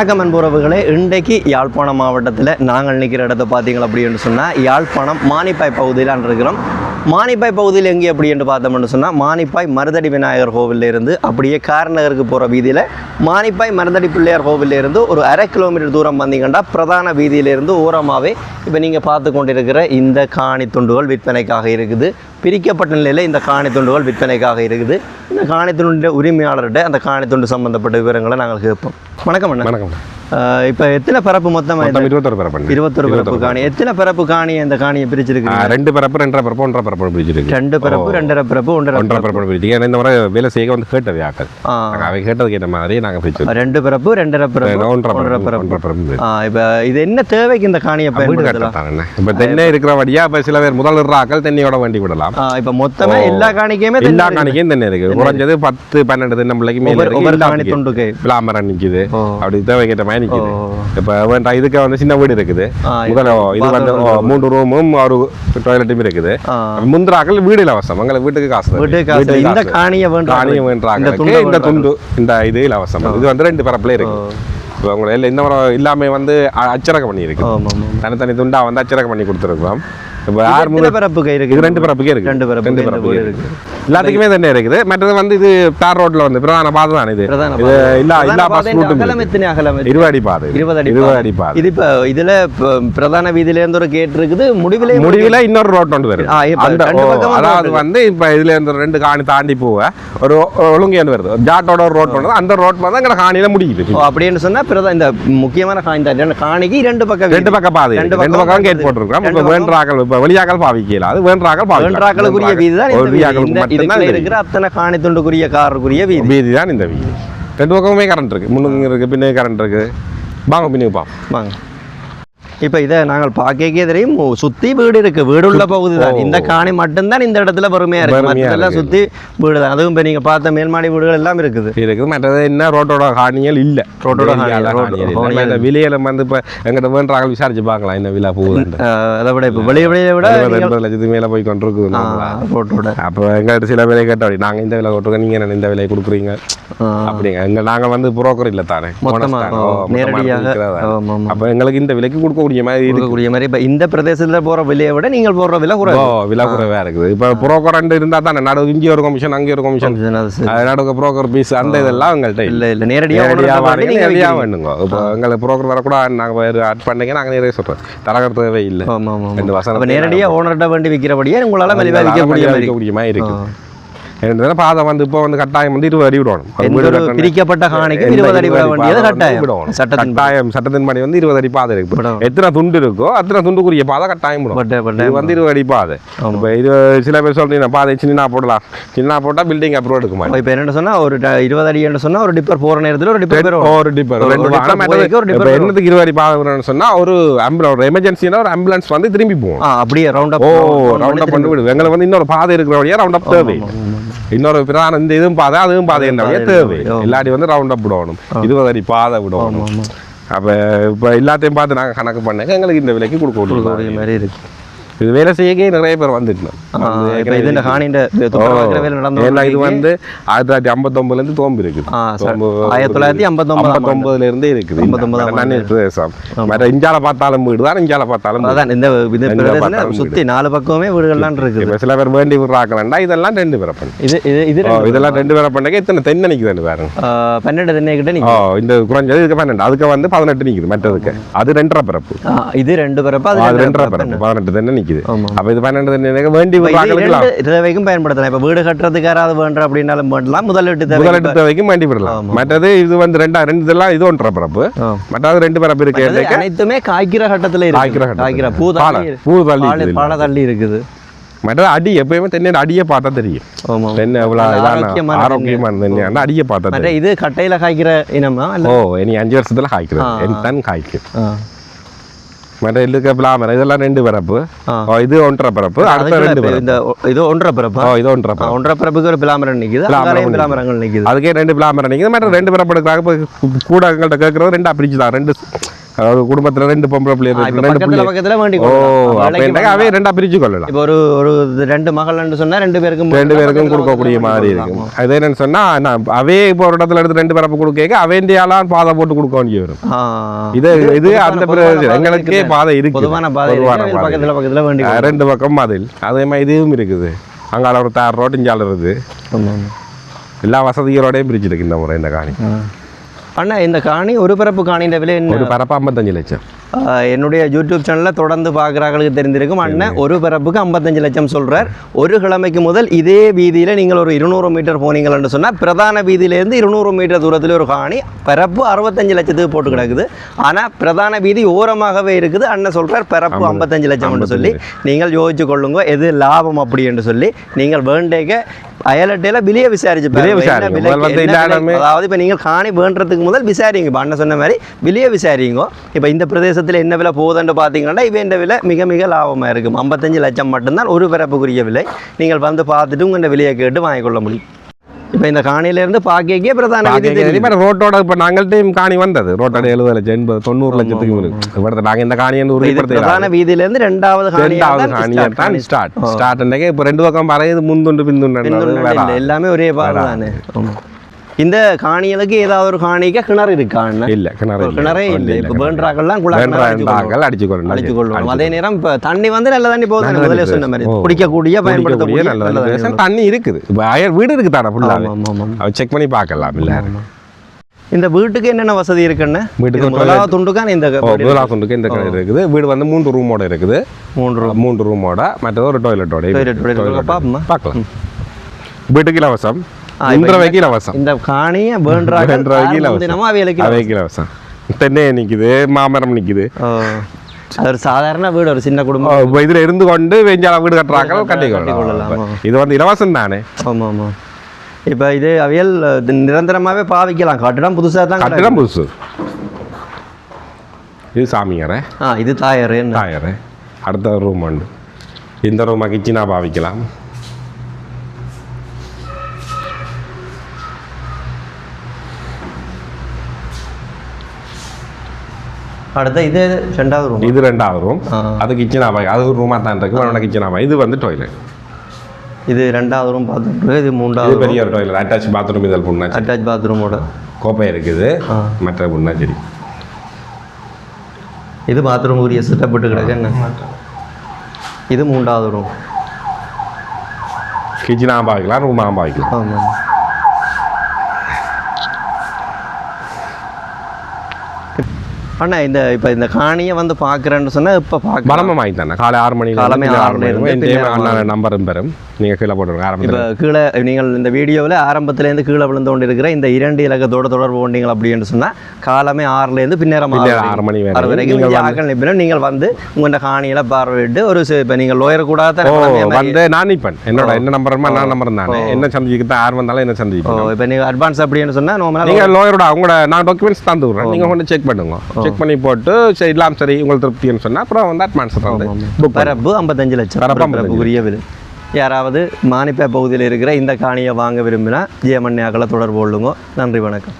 வணக்கம் அன்புறவுகளே இன்றைக்கு யாழ்ப்பாணம் மாவட்டத்தில் நாங்கள் நிற்கிற இடத்த பார்த்தீங்க அப்படின்னு சொன்னால் யாழ்ப்பாணம் மானிப்பாய் பகுதியில் இருக்கிறோம். மானிப்பாய் பகுதியில் எங்கே அப்படி என்று பார்த்தோம்னு சொன்னால் மானிப்பாய் மருதடி விநாயகர் கோவிலில் இருந்து அப்படியே கார்நகருக்கு போகிற வீதியில் மானிப்பாய் மருதடி பிள்ளையார் கோவிலில் இருந்து ஒரு அரை கிலோமீட்டர் தூரம் வந்தீங்கன்னா பிரதான வீதியிலிருந்து ஓரமாகவே இப்போ நீங்கள் பார்த்து கொண்டிருக்கிற இந்த காணி துண்டுகள் விற்பனைக்காக இருக்குது. பிரிக்கப்பட்ட நிலையில் இந்த காணி துண்டுகள் விற்பனைக்காக இருக்குது. இந்த காணி துண்டு உரிமையாளர்கிட்ட அந்த காணி துண்டு சம்பந்தப்பட்ட விவரங்களை நாங்கள் கேட்போம். வணக்கம் அண்ணா. வணக்கம் இப்போ எத்தனை பரப்பு மொத்தம் இருபத்தொரு பரப்பு இருபத்தொரு பரப்பு காணி. எத்தனை பரப்பு காணி அந்த காணியை பிரிச்சிருக்கு ரெண்டு பரப்பு ரெண்டரை பரப்பு ஒன்றரை பரப்பு பிடிச்சிருக்கு ரெண்டு பரப்பு ரெண்டரை பரப்பு ஒன்றரை ஒன்றரை பரப்பு. பிடிச்சி ஏன்னா இந்த முறை வேலை செய்ய வந்து கேட்டது ஆக்கள் அவை கேட்டதுக்கு ஏற்ற மாதிரி நாங்கள் பிரிச்சு ரெண்டு பரப்பு ரெண்டரை பரப்பு ஒன்றரை ஒன்றரை பரப்பு. ஒன்றரை பரப்பு இப்போ இது என்ன தேவைக்கு இந்த காணியை பயன்படுத்தலாம்? இப்போ தென்னை இருக்கிற வழியா இப்போ சில பேர் முதல் ஆக்கள் தென்னையோட வண்டி விடலாம். ஆ இப்போ மொத்தமே. எல்லா காணிக்கையுமே எல்லா காணிக்கையும் தென்னை இருக்கு குறைஞ்சது பத்து பன்னெண்டு தென்னை பிள்ளைக்கு மேல இருக்கு. துண்டுக்கு விளாமரம் நிக்குது. அப்படி தேவைக்கேற்ற மாதிரி நிக்குது. இப்போ வேண்டாம் இதுக்கு வந்து சின்ன வீடு இருக்குது. முதல்ல இது வந்து மூன்று ரூமும் ஒரு டாய்லெட்டும் இருக்குது. முந்திராக்கள் வீடு இலவசம். எங்களுக்கு வீட்டுக்கு காசு இந்த. காணியை வேண்டாம். வேண்டாங்களுக்கு துண்டை இந்த வேண்டாம். துண்டு இந்த இது இலவசம். இது வந்து ரெண்டு பரப்புல இருக்கு. இப்போ உங்களை எல்லாம் இந்த முறை இல்லாம வந்து அச்சரகம் பண்ணி இருக்கு. ஆமாம் ஆமாம். தனித்தனி துண்டா வந்து அச்சரகம் பண்ணி கொடுத்துருக்கோம். இப்போ யார் எத்தனை முதல் பரப்புக்கு இருக்கு இது ரெண்டு பரப்புக்கே இருக்கு ரெண்டு பரப்பு ரெண்டு வீடு இருக்கு எல்லாத்துக்குமே தண்ணி இருக்குது. மற்றது வந்து இது தார் ரோட்ல வந்து பிரதான பாதை தான் இது. பிரதான இது. இல்ல பிரதான இல்ல பஸ் பாதையின் அகலம் எத்தனை அகலம்? இருபது அடி பாதை. இருபது அடி இருபது பாதை. அடி பாதை. இது இப்போ இதுல பிரதான வீதியில இருந்து ஒரு கேட் இருக்குது. முடிவிலே முடிவில் இன்னொரு ரோட் ஒன்று வருது. அதாவது வந்து இப்ப இதுல இருந்து ரெண்டு காணி தாண்டி போவ ஒரு ஒழுங்கு வருது. ஜாட்டோட ஒரு ரோட் பண்ணுது அந்த ரோட் வந்து எங்க காணியில முடியுது. ஓ, அப்படின்னு சொன்னா பிரதா இந்த முக்கியமான காணி தான். காணிக்கு ரெண்டு பக்கம் ரெண்டு பக்கம் பாதை ரெண்டு பக்கம் கேட் இருக்குது. ரெண்டு இப்ப வேண்டாக்கள் வெளியாக்கள் பாவிக்கல. அது வேண்டாக்கள் வேண்டாக்களுக்குரிய வீதி. தான் இருக்கிற அத்தனை காணி துண்டுக்குரிய காருக்குரிய வீதி. வீதி. தான் இந்த வீதி. ரெண்டு பக்கமுமே கரண்ட் இருக்கு. முன்னுக்கு இருக்கு பின்னுக்கு கரண்ட் இருக்கு. வாங்க பின்னுக்கு பாப்போம் வாங்க. இப்போ இதை நாங்கள் பார்க்கவே தெரியும். சுத்தி வீடு இருக்கு. வீடு உள்ள பகுதி தான் இந்த காணி மட்டும்தான் இந்த இடத்துல வறுமையா இருக்கு. சுத்தி வீடு தான் அதுவும் இப்போ நீங்க பார்த்த மேல்மாடி வீடுகள் எல்லாம் இருக்குது. இருக்குது. மற்றது என்ன? ரோட்டோட காணியல் இல்ல. ரோட்டோட இந்த விலையில வந்து இப்ப எங்கிட்ட வேண்டாக்கள் விசாரிச்சு பார்க்கலாம். என்ன விலை போகுதுன்னு அஹ், அதை விட இப்போ வெளியே வெளியே விட நீங்கள் எண்பது லட்சத்துக்கு மேல போய் கொண்டிருக்குது. ரோட்டோட. அப்போ எங்கள்கிட்ட சில விலை கேட்டோம் நாங்க இந்த விலை கொடுத்துருக்கோம் நீங்க என்ன இந்த விலை கொடுக்குறீங்க? அப்படிங்க. எங்க நாங்க வந்து புரோக்கர் இல்ல தானே. நேரடியாக. அப்ப எங்களுக்கு இந்த விலைக்கு கொடுக்கக்கூடிய மாதிரி இருக்கு. கொடுக்கக்கூடிய மாதிரி. இப்போ இந்த பிரதேசத்துல போற விலையை விட நீங்கள் போடுற விலை குறைவு. விலை குறைவா இருக்குது. இப்ப புரோக்கர் இருந்தா தானே? நடு இங்கே ஒரு கமிஷன் அங்கே ஒரு கமிஷன். நடுக்க புரோக்கர் பீஸ் அந்த இதெல்லாம் எங்கள்கிட்ட இல்ல. இல்ல நேரடியா நேரடியா owner-ட்ட வாங்கி நீங்க நேரடியா விக்கிறீங்க. வேணுங்க. இப்போ எங்களுக்கு புரோக்கர் வரக்கூடாது நாங்க வேறு ஆட் பண்ணீங்க நாங்க நிறைய சொல்றோம். தரகர் தேவை இல்லை ஆமா ஆமா ரெண்டு ஆமா. வசனத்தை அப்ப நேரடியா ஓனர்கிட்ட வேண்டி விற்கிறபடியே உங்களால விற்கக்கூடிய மாதிரி விற்கக்கூடிய என்ன பாதை வந்து இப்போ வந்து கட்டாயம் வந்து இருபது அடி விடணும். பிரிக்கப்பட்ட காணிக்கு இருபது அடி விட வேண்டியது கட்டாயம் விடணும். சட்டத்தின் கட்டாயம் சட்டத்தின்படி வந்து இருபது அடி பாதை இருக்கு. எத்தனை துண்டு இருக்கோ அத்தனை துண்டுக்குரிய பாதை கட்டாயம் விடும் இது வந்து இருபது அடி பாதை. இப்போ இது சில பேர் சொல்றீங்க பாதை சின்ன போடலாம் சின்ன போட்டா பில்டிங் அப்ரூவ் எடுக்க மாட்டேன் இப்போ என்ன சொன்னா ஒரு இருபது அடி என்று சொன்னா ஒரு டிப்பர் போற நேரத்துல ஒரு டிப்பர் பேர் ஒரு டிப்பர். என்னத்துக்கு இருபது அடி பாதை வரணும்னு சொன்னா ஒரு ஆம்புலன்ஸ் ஒரு எமர்ஜென்சினா ஒரு ஆம்புலன்ஸ் வந்து திரும்பி போகும் அப்படியே ரவுண்ட் அப் ஓ ரவுண்ட் அப் பண்ணி விடு எங்களுக்கு வந்து இன்னொரு பாதை இருக்கிற வழியா ரவுண்ட் அப் தேவை இன்னொரு பிரதான இந்த இதுவும் பாதை அதுவும் பாதை என்ன தேவை. இல்லாட்டி வந்து ரவுண்ட் அப் விடணும். இருபது அடி பாதை விடணும். அப்ப இப்ப எல்லாத்தையும் பார்த்து நாங்க கணக்கு பண்ணேங்க எங்களுக்கு இந்த விலைக்கு கொடுக்க மாதிரி இருக்கு. இது வேலை செய்யக்கே நிறைய பேர் வந்துட்டோம் ஆ, இப்போ இது இந்த காணின்ற துப்புரவாக்கிற வேலை இது வந்து ஆயிரத்தி தொள்ளாயிரத்தி ஐம்பத்தொம்பதுல இருந்து தோம்பு இருக்குது. ஆயிரத்தி தொள்ளாயிரத்தி ஐம்பத்தொன்பதாம் ஆண்டு. ஐம்பத்தொம்பதுல இருந்தே இருக்குது ஐம்பத்தொன்பதாம் நன்னி பிரதேசம் மற்ற இஞ்சால பார்த்தாலும் வீடு தான் இஞ்சால பார்த்தாலும். அதான் இந்த சுத்தி நாலு பக்கமே வீடுகள்லாம் இருக்குது. இப்ப சில பேர் வேண்டி விடுறாங்களா இதெல்லாம் ரெண்டு பேரை பண்ணு. இது இது இதெல்லாம் ரெண்டு பேரை பண்ணக்க இத்தனை தென்னை நிக்குது பாருங்க ஆ, பன்னெண்டு தென்னை கிட்ட நீங்க இந்த குறைஞ்சது இதுக்கு பன்னெண்டு. அதுக்கு வந்து பதினெட்டு நிக்குது மற்றதுக்கு. அது ரெண்டரை பிறப்பு. இது ரெண்டு பிறப்பு அது அது ரெண்டு ரெண்டரை பிறப்பு. பதினெட்டு தென்னை நிக்குது ஆமா. அப்ப இது பன்னெண்டு தென்னை வேண்டி தேவைக்கும் பயன்படுத்தலாம். இப்ப வீடு கட்டுறதுக்கு யாராவது வேண்டாம் அப்படின்னாலும் வேண்டலாம் முதலீட்டு முதலீட்டு தேவைக்கும் வேண்டி விடலாம் மற்றது இது வந்து ரெண்டா ரெண்டு இதெல்லாம் இது ஒன்றரை பிறப்பு ஆ. மற்றது ரெண்டு பிறப்பு இருக்கு அனைத்துமே காய்க்கிற கட்டத்துல காய்க்கிற. காய்க்கிற பூ பூ தள்ளி இருக்குது. பாலை தள்ளி இருக்குது மற்றது அடி எப்பயுமே தென்னை அடியை பார்த்தா தெரியும் தென்னை எவ்வளோ இதான ஆரோக்கியமான தென்னை அடியை பார்த்தா மற்ற தெரியும் இது கட்டையில காய்க்கிற இனமா ஓ இனி அஞ்சு வருஷத்துல காய்க்கிறது. என் டன் காய்க்கும். மற்ற இல்லுக்க பிளாமர் இதெல்லாம் ரெண்டு. ஓ, இது ஒன்றரை பிறப்பு அடுத்த ரெண்டு இந்த இது ஒன்றரை பிறப்பா ஓ இது ஒன்றரை ஆ, பிறப்பு ஒன்றரை பிறப்புக்கு ஒரு பிளாமரம் பிளாமரம் நிக்குது. பிளாமரங்கள் நிக்குது அதுக்கே ரெண்டு பிளாமர் நிற்குது மற்ற ரெண்டு பிறப்பு எடுக்கிறாங்க கூட எங்கள்கிட்ட கேட்கறது ரெண்டா பிரிச்சு தான் ரெண்டு அதாவது குடும்பத்துல ரெண்டு பொம்பளை பிள்ளைகள் ரெண்டு பக்கத்துல பிள்ளை பக்கத்துல வேண்டிக் ஓ. அப்ப அவே ரெண்டா பிரிச்சு கொள்ளலாம் இப்போ ஒரு ஒரு ரெண்டு மகள்னு சொன்னா ரெண்டு பேருக்கும் ரெண்டு பேருக்கும் கொடுக்கக்கூடிய மாதிரி இருக்கும். அது என்னன்னு சொன்னா நான் அவே இப்போ ஒரு இடத்துல எடுத்து ரெண்டு பரப்பு கொடுக்க அவேண்டியாலாம் பாதை போட்டு கொடுக்க வேண்டிய வரும். இது இது அந்த பாதை எங்களுக்கே. பாதை இருக்கு பொதுவான பாதை பக்கத்துல பக்கத்துல கொள்ளலாம். ரெண்டு பக்கம் மதில் அதே மாதிரி இதுவும் இருக்குது அங்கால ஒரு தார் ரோட்டு இஞ்சால இருக்குது. எல்லா வசதிகளோடையும் பிரிச்சிருக்கு இந்த முறை இந்த காணி. அண்ணா இந்த காணி ஒரு பரப்பு காணின்ற விலை என்ன? ஒரு பரப்பு ஐம்பத்தஞ்சு லட்சம். என்னுடைய யூடியூப் சேனலில் தொடர்ந்து பார்க்குறாங்களுக்கு தெரிந்திருக்கும் அண்ணன் ஒரு பரப்புக்கு ஐம்பத்தஞ்சு லட்சம் சொல்றார். ஒரு கிழமைக்கு முதல் இதே வீதியில் நீங்கள் ஒரு இருநூறு மீட்டர் போனீங்கன்னு சொன்னால் பிரதான வீதியிலேருந்து இருநூறு மீட்டர் தூரத்தில் ஒரு காணி பரப்பு அறுபத்தஞ்சு லட்சத்துக்கு போட்டு கிடக்குது. ஆனால் பிரதான வீதி ஓரமாகவே இருக்குது. அண்ணன் சொல்றார் பரப்பு ஐம்பத்தஞ்சு லட்சம்னு சொல்லி. நீங்கள் யோசிச்சு கொள்ளுங்க எது லாபம் அப்படி என்று சொல்லி. நீங்கள் வேண்டேக்க அயலட்டையில் விலையை விசாரிச்சு அதாவது இப்போ நீங்கள் காணி வேண்டுறதுக்கு முதல் விசாரிங்க. இப்போ அண்ணன் சொன்ன மாதிரி விலையை விசாரிங்க. இப்போ இந்த பிரதேசத்தில் என்ன விலை போகுதுன்னு பார்த்தீங்கன்னா இந்த விலை மிக மிக லாபமாக இருக்கும் ஐம்பத்தஞ்சு லட்சம் மட்டும்தான் ஒரு பிறப்புக்குரிய விலை. நீங்கள் வந்து பார்த்துட்டு உங்கள் விலையை கேட்டு வாங்கிக்கொள்ள முடியும். இப்போ இந்த காணியிலேருந்து பார்க்கே பிரதான ரோட்டோட இப்போ நாங்கள்ட்டையும் காணி வந்தது. ரோட்டோட எழுபது லட்சம் எண்பது தொண்ணூறு லட்சத்துக்கு இருக்கு நாங்கள் இந்த காணியை உறுதிப்படுத்த பிரதான வீதியிலேருந்து ரெண்டாவது ரெண்டாவது காணியை தான் ஸ்டார்ட் ஸ்டார்ட் இப்போ ரெண்டு பக்கம் வரையுது முந்துண்டு பிந்துண்டு. எல்லாமே ஒரே ஆமா. இந்த காணிகளுக்கு ஏதாவது ஒரு காணிக்க கிணறு இருக்கா அண்ணன்? இல்ல கிணறு இல்ல. கிணறே இல்லை. இப்போ வேண்டாக்கள்லாம் குழா கிணறு அடிச்சு கொள்ளும். வேண்டாக்கள் அடிச்சு கொள்ளணும் அடிச்சு கொள்ளுவோம் அதே நேரம் இப்போ தண்ணி வந்து நல்ல தண்ணி போகுது நான் முதல்ல சொன்ன மாதிரி. குடிக்கக்கூடிய பயன்படுத்தக்கூடிய நல்ல தண்ணி. இருக்குது. இப்போ அயல் வீடு இருக்கு தானே ஃபுல்லாக. செக் பண்ணி பார்க்கலாம் இல்ல. இந்த வீட்டுக்கு என்னென்ன வசதி இருக்குன்னு? வீட்டுக்கு முதலாவது துண்டுக்கான இந்த ஓ முதலாசனுக்கு இந்த கிணறு இருக்குது. வீடு வந்து மூன்று ரூமோட இருக்குது. மூன்று மூன்று ரூமோட மற்றது ஒரு டாய்லெட்டோட. பாப்போமா? பார்க்கலாம். வீட்டுக்கு இலவசம். ஆ, இப்ப மூன்றரை வைக்கு இலவசம் இந்த காணியை வேண்டாக தினமும் அவைகளுக்கு அவைக்கு இலவசம் தென்னை நிக்குது மாமரம் நிக்குது. அது ஒரு சாதாரண வீடு ஒரு சின்ன குடும்பம் இதுல இருந்து கொண்டு வெஞ்சால வீடு கட்டுறாங்க கட்டிக்கொள்ளலாம், இது வந்து இலவசம் தானே ஆமா ஆமா இப்போ இது அவியல் இது நிரந்தரமாவே பாவிக்கலாம் கட்டிடம் புதுசா தான். கட்டிடம் புதுசு இது சாமியாரே ஆ இது தாயார் தாயாரே அடுத்த ரூம் உண்டு இந்த ரூமை கிச்சனா பாவிக்கலாம் அடுத்த இது ரெண்டாவது ரூம் இது ரெண்டாவது ரூம். அது கிச்சனா பாய். அது ஒரு ரூமா தான் இருக்கு. உன்னோட கிச்சனா பாய். இது வந்து டாய்லெட் இது ரெண்டாவது ரூம் பார்த்துட்டு இது இது மூன்றாவது பெரிய ஒரு டாய்லெட் அட்டாச் பாத்ரூம் இதில் புண்ணாச்சு அட்டாச் பாத்ரூமோட கோப்பை இருக்குது. மற்ற புண்ணாச்சேரி இது பாத்ரூம் உரிய செட்டப் போட்டு கிடக்கு. என்ன? இது மூன்றாவது ரூம் கிச்சனா பாவிக்கலாம் ரூமா பாவிக்கலாம் ஆமாம். அண்ணா இந்த இப்போ இந்த காணியை வந்து பார்க்குறேன்னு சொன்னால் இப்போ பார்க்க பலமா வாங்கி தானே காலை ஆறு மணி காலமே பின்னர் அண்ணா நம்பரும் பெறும் நீங்கள் கீழே போட்டுருங்க இப்போ ஆரம்பத்தில் கீழே நீங்கள் இந்த வீடியோவில் ஆரம்பத்துலேருந்து கீழே விழுந்து கொண்டு இருக்கிற இந்த இரண்டு இலக்கத்தோட தொடர்பு கொண்டீங்க அப்படின்னு சொன்னால் காலமே ஆறுலேருந்து பின்னேரம் பின்னர் ஆறு மணி. ஆறு வரைக்கும் நீங்கள் நீங்கள் ஆக்கள் நிற்பினும் நீங்கள் வந்து உங்களோட காணியில் பார்வையிட்டு ஒரு இப்போ நீங்கள் லோயர் கூட தான் ஓ குழந்தைய மாதிரி- வந்து நான் நிப்பேன். என்னோட என்ன நம்பருமா நான் நம்பர் தானே. என்ன சந்திக்கு தான் யார் வந்தாலும் என்ன ஓ சந்திப்பேன் இப்போ நீங்கள் அட்வான்ஸ் அப்படின்னு சொன்னால் நார்மலாக நீங்க லாயரோட அவங்களோட நான் டாக்குமெண்ட்ஸ் தந்து விடுறேன் நீங்க கொண்டு செக் பண்ணுங்க. செக் பண்ணி போட்டு சரி இல்லாம சரி உங்களுக்கு திருப்தின்னு சொன்னா அப்புறம் வந்து அட்வான்ஸ் புக் பரப்பு ஐம்பத்தஞ்சு லட்சம். பரப்புக்குரிய விலை. யாராவது மானிப்பே பகுதியில் இருக்கிற இந்த காணியை வாங்க விரும்பினா ஜெயமன்யாக்களை தொடர்பு கொள்ளுங்க. நன்றி வணக்கம்.